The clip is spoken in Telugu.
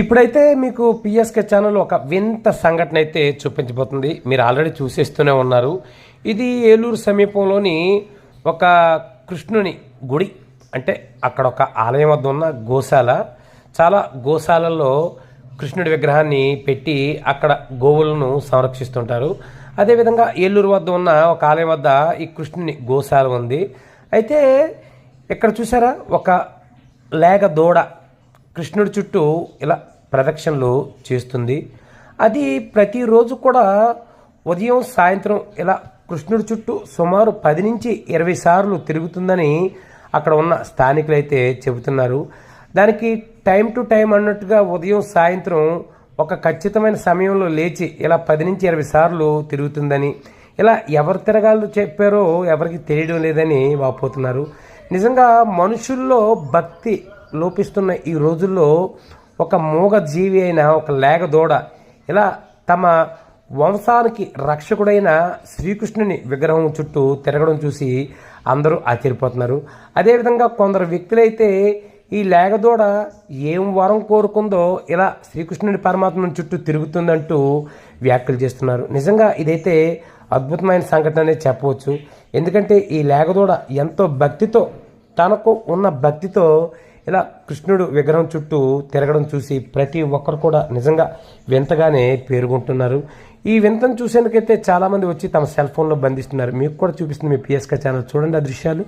ఇప్పుడైతే మీకు పిఎస్కే ఛానల్ ఒక వింత సంఘటన అయితే చూపించబోతుంది. మీరు ఆల్రెడీ చూసేస్తూనే ఉన్నారు. ఇది ఏలూరు సమీపంలోని ఒక కృష్ణుని గుడి. అంటే అక్కడ ఒక ఆలయం వద్ద ఉన్న గోశాల. చాలా గోశాలల్లో కృష్ణుడి విగ్రహాన్ని పెట్టి అక్కడ గోవులను సంరక్షిస్తుంటారు. అదేవిధంగా ఏలూరు వద్ద ఉన్న ఒక ఆలయం వద్ద ఈ కృష్ణుని గోశాల ఉంది. అయితే ఇక్కడ చూసారా? ఒక లేగ దూడ కృష్ణుడి చుట్టూ ఇలా ప్రదక్షిణలు చేస్తుంది. అది ప్రతిరోజు కూడా ఉదయం సాయంత్రం ఇలా కృష్ణుడి చుట్టూ సుమారు పది నుంచి ఇరవై సార్లు తిరుగుతుందని అక్కడ ఉన్న స్థానికులైతే చెబుతున్నారు. దానికి టైం టు టైం అన్నట్టుగా ఉదయం సాయంత్రం ఒక ఖచ్చితమైన సమయంలో లేచి ఇలా పది నుంచి ఇరవై సార్లు తిరుగుతుందని ఇలా ఎవరు తిరగాలో చెప్పారో ఎవరికి తెలియడం లేదని వాపోతున్నారు. నిజంగా మనుషుల్లో భక్తి లోపిస్తున్న ఈ రోజుల్లో ఒక మూగ జీవి అయిన ఒక లేగ దూడ ఇలా తమ వంశానికి రక్షకుడైన శ్రీకృష్ణుని విగ్రహం చుట్టూ తిరగడం చూసి అందరూ ఆశ్చర్యపోతున్నారు. అదేవిధంగా కొందరు వ్యక్తులైతే ఈ లేగదూడ ఏం వరం కోరుకుందో ఇలా శ్రీకృష్ణుని పరమాత్మని చుట్టూ తిరుగుతుందంటూ వ్యాఖ్యలు చేస్తున్నారు. నిజంగా ఇదైతే అద్భుతమైన సంఘటన అనేది చెప్పవచ్చు. ఎందుకంటే ఈ లేగదూడ ఎంతో భక్తితో తనకు ఉన్న భక్తితో ఇలా కృష్ణుడు విగ్రహం చుట్టూ తిరగడం చూసి ప్రతి ఒక్కరు కూడా నిజంగా వింతగానే పేర్కొంటున్నారు ఈ వింతను చూసేందుకైతే చాలామంది వచ్చి తమ సెల్ ఫోన్లో బంధిస్తున్నారు. మీకు కూడా చూపిస్తుంది మీ పిఎస్కే ఛానల్. చూడండి ఆ దృశ్యాలు.